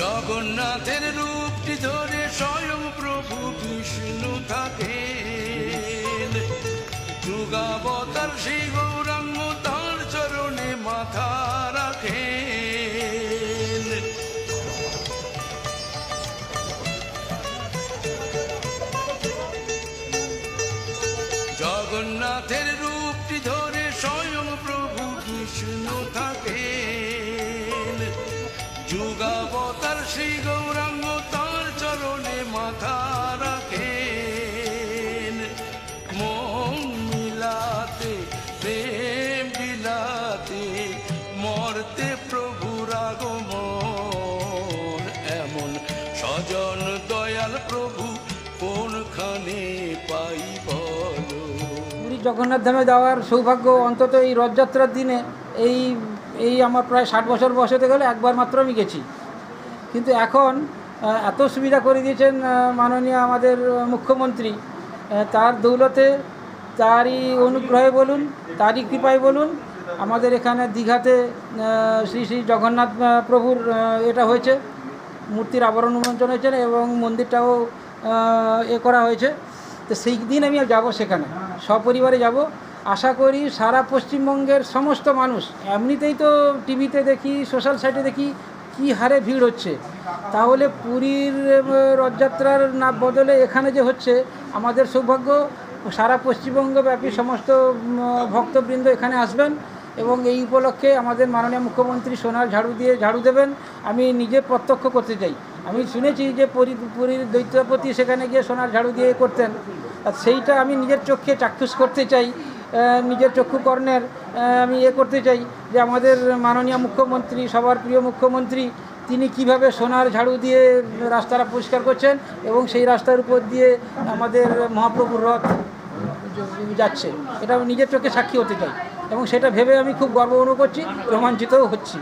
জগন্নাথের রূপটি ধরে স্বয়ং প্রভু বিষ্ণু থাকে যুগাবতার সেই গৌরাঙ্গ তার চরণে মাথা রাখেন। জগন্নাথের রূপটি ধরে স্বয়ং প্রভু বিষ্ণু থাকেন। যুগাবতার শ্রী গৌরাঙ্গ তার চরণে মাথা রাখেন। মন মিলাতে, প্রেম বিলাতে, মরতে প্রভুর আগমন এমন স্বজন দয়াল প্রভু কোনখানে পাই বলো? জগন্নাথ ধামে যাওয়ার সৌভাগ্য অন্তত এই রথযাত্রার দিনে এই এই আমার প্রায় ষাট বছর বসতে গেলে একবার মাত্র আমি গেছি। কিন্তু এখন এত সুবিধা করে দিয়েছেন মাননীয় আমাদের মুখ্যমন্ত্রী। তার দৌলতে, তারই অনুগ্রহে বলুন, তারই কৃপায় বলুন, আমাদের এখানে দীঘাতে শ্রী শ্রী জগন্নাথ প্রভুর এটা হয়েছে, মূর্তির আবরণ উন্মোচন হয়েছে এবং মন্দিরটাও এ করা হয়েছে। তো সেই দিন আমি যাব সেখানে, সপরিবারে যাব। আশা করি সারা পশ্চিমবঙ্গের সমস্ত মানুষ, এমনিতেই তো টিভিতে দেখি সোশ্যাল সাইটে দেখি কী হারে ভিড় হচ্ছে? তাহলে পুরীর রথযাত্রার না বদলে এখানে যে হচ্ছে, আমাদের সৌভাগ্য, সারা পশ্চিমবঙ্গব্যাপী সমস্ত ভক্তবৃন্দ এখানে আসবেন এবং এই উপলক্ষে আমাদের মাননীয় মুখ্যমন্ত্রী সোনার ঝাড়ু দিয়ে ঝাড়ু দেবেন। আমি নিজে প্রত্যক্ষ করতে চাই। আমি শুনেছি যে পুরী, পুরীর দৈত্যপতি সেখানে গিয়ে সোনার ঝাড়ু দিয়ে করতেন। সেইটা আমি নিজের চোখে চাক্ষুষ করতে চাই। নিজের চক্ষুকর্ণের আমি এ করতে চাই যে আমাদের মাননীয় মুখ্যমন্ত্রী, সবার প্রিয় মুখ্যমন্ত্রী, তিনি কীভাবে সোনার ঝাড়ু দিয়ে রাস্তাটা পরিষ্কার করছেন এবং সেই রাস্তার উপর দিয়ে আমাদের মহাপ্রভুর রথ যাচ্ছে। এটা আমি নিজের চোখে সাক্ষী হতে চাই এবং সেটা ভেবে আমি খুব গর্ব অনুভব করছি, রোমাঞ্চিতও হচ্ছি।